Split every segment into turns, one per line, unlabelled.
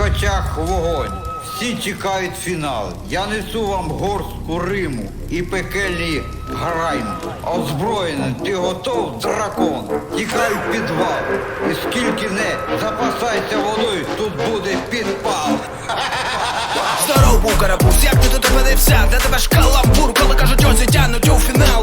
всіх очах вогонь. Всі чекають фінал. Я несу вам горстку Риму і пекельні грайм. Озброєний, ти готов, дракон? Тікай в підвал. І скільки не запасайся водою, тут буде підпал.
Здоров був карапуз, як ти тут опинився? Де тебе ж каламбур, коли кажуть, ось і тянуть у фінал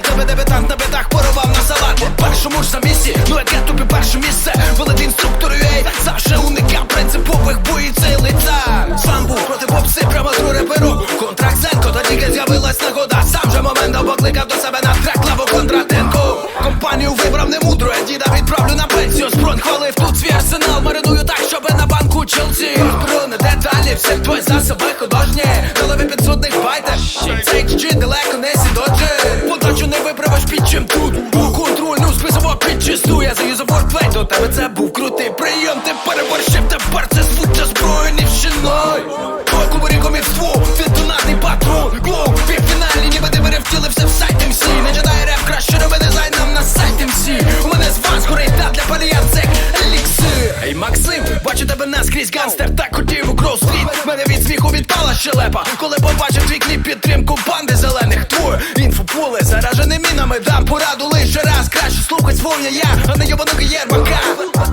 з'явилась нагода. Сам же момент покликав до себе на трек лаву Кондратенко. Компанію вибрав не мудро, я діда відправлю на пенсію. Спрон хвалив тут свій арсенал, мариную так, щоби на банку Челсі. Не деталі, все твої засоби художні. Голови Максим, бачу тебе наскрізь ганстер Так хотів у кросфіт. Мене від сміху відпала щелепа Коли побачив твій кліп підтримку банди зелених. Твою інфополе заражене мінами Дам пораду лише раз Краще слухай своє я, а не йобаного єрбака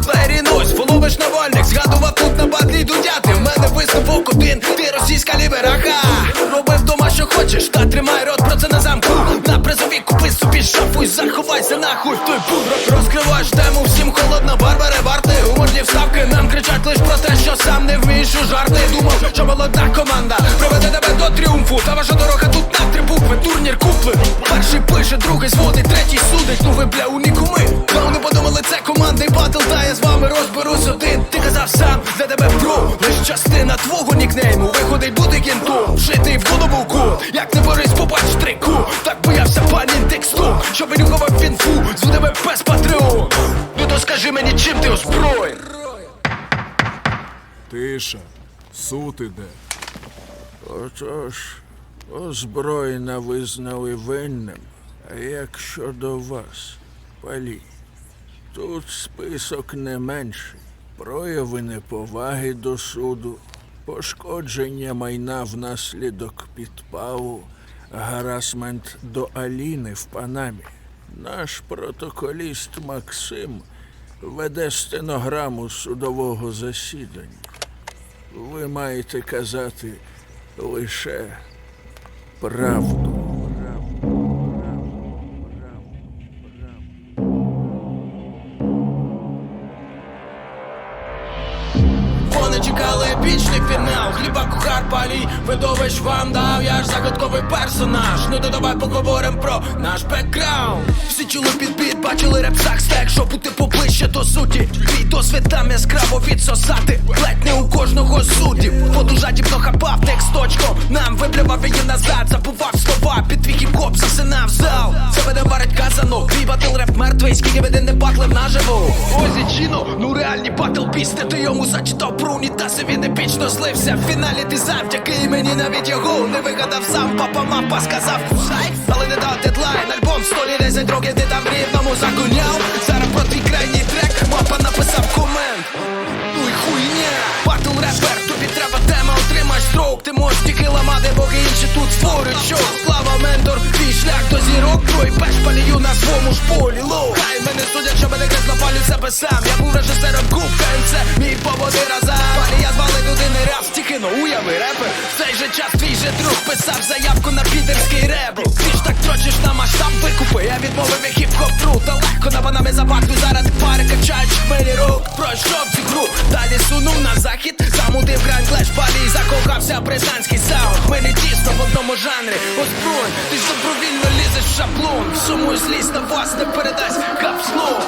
Перенось, фоловиш на вольник Згадував тут на батлі дудяти. В мене висновок один, ти російська ліберака Роби вдома, що хочеш, та тримай рот про це на замку. На призові купи собі шафу і заховайся нахуй в той пудро. Розкриваєш тему, всім холодно, барбари, варти. Гуморні вставки нам кричать лиш про те, що сам не вмієш у жарти. Думав, що молода команда приведе тебе до тріумфу. Та ваша дорога тут на три букви, турнір куплений Перший пише, другий зводить, третій судить. Ну ви бля унікуми Клауни подумали, це командний батл, та я з вами розберусь один Ти казав сам, для тебе бро, лиш частина твого нікнейму Виходить бути кінтом, вшитий в голову код Як не борись, побач трику Так боявся панін тексту, щоб винюхував фінфу Зву тебе без патреон Ну то скажи мені, чим ти озброєн?
Тиша, суд іде.
Отож, озброєна визнали винним. А як щодо вас, палі? Тут список не менший. Прояви неповаги до суду, пошкодження майна внаслідок підпалу, гарасмент до Аліни в Панамі. Наш протоколіст Максим веде стенограму судового засідання. Ви маєте казати лише правду.
Епічний фінал, хліба кухар палій, видовищ вам дав, я ж загадковий персонаж. Ну то давай поговорим про наш бекграунд. Всі чули під біт, бачили репсах стек, щоб бути поближче до суті. Твій досвід там яскраво відсосати, ледь не у кожного суддів. Воду жадібно хапав тексточко, нам виплював її назад, забував слова, під твій хіп-хоп засинав зал. Себе не варить казанок, твій батл реп мертвий, скільки ти не батлив наживо. Ось і чіно, ну реальні батл пісня, ти йому зачитав про унітази, він епічно злився. В фіналі ти завдяки мені навіть його не вигадав сам. Папа мапа сказав кусай, але не дав дедлайн. Альбом столі 10 років, ти там рівному загоняв. Зараз про твій крайній трек, мапа написав комент. Ти можеш тільки ламати, поки інші тут створюють що. Слава ментор, твій шлях до зірок, твій пеш палію на своєму ж полі. Лоу, хай мене судять, що мене грязно палю себе сам. Я був режисером кубка, це мій поводи. Палі я звали людини рап, стільки ну уяви репер. В цей же час твій же друг писав заявку на підерський реп. Ти ж так трочиш на масштаб викупи. Я відмовив як хіп-хоп тру, та легко на банами забахну заради пари качають мені рук. Пройшов цю гру, далі сунув на захід, замутив грань клеш палі, закохався британський саунд. Ми не тісно в одному жанрі. Озброй, ти ж добровільно лізеш в шаблон. Всьому злість на вас не передасть капслон.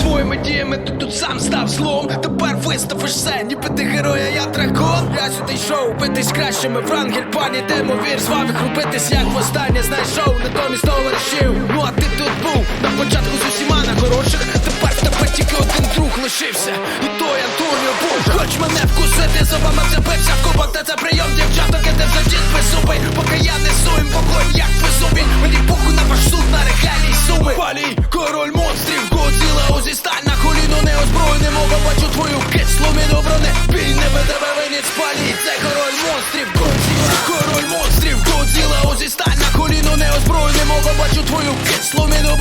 Своїми діями ти тут сам став злом. Тепер виставиш все, ніби ти героя, я дракон. Я сюди йшов, битись кращими в пані, демо вір з вами крупитись, як востаннє знайшов, натомість товаришів. Ну а ти тут був на початку з усіма на хороших. Тепер тебе тільки один друг лишився. І той Антоніо Боже. Хоч мене вкусити зубами вцепився в кубок, та це прийом дівчаток, ти вже дід беззубий. Поки я несу їм вогонь, як беззубінь. Мені похуй на ваш суд, на регалій суми. Палій, король монстрів, Годзіла, узі сталь на коліно неозброєним Око бачу твою кислу міну брони Біль не вині винець паліть, це король монстрів Годзіла, король монстрів Годзіла, ось і стань на коліно неозброєним Око бачу твою кислу міну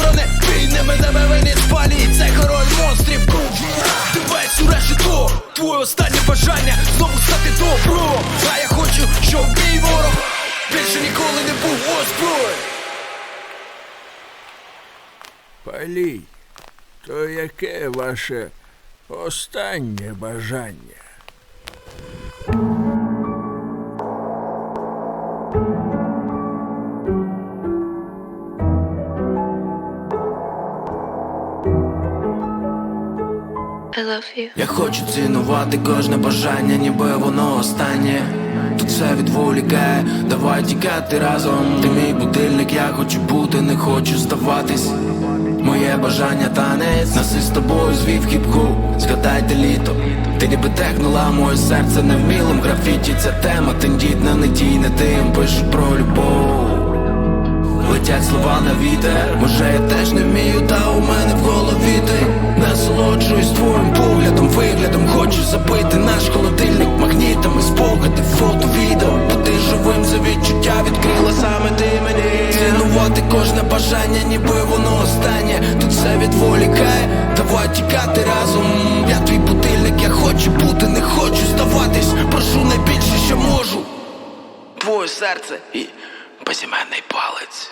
бронебійними тебе винець паліть, це король монстрів. Годзіла Дивись у решето, твоє останнє бажання Знову стати добро А я хочу, щоб мій ворог Більше ніколи не був озброєн
Палій, то яке ваше останнє бажання?
Love you.
Я хочу цінувати кожне бажання, ніби воно останнє. Тут все відволікає, давай тікати разом. Ти мій будильник, я хочу бути, не хочу здаватись. Моє бажання танець, нас із тобою звів хіп-хоп Згадайте літо, ти ніби технула моє серце невмілим графіті Ця тема тендітна, не тій, не тим пишуть про любов Летять слова на вітер, може я теж не вмію, та у мене в голові ти Насолоджуюсь твоїм поглядом, виглядом. Хочу забити наш холодильник магнітами. Спогади, фото, відео Бути живим за відчуття відкрила саме ти мені. Цінувати кожне бажання, ніби воно останнє. Тут все відволікає, давай тікати разом. Я твій будильник, я хочу бути, не хочу здаватись. Прошу найбільше, що можу. Твоє серце і безіменний палець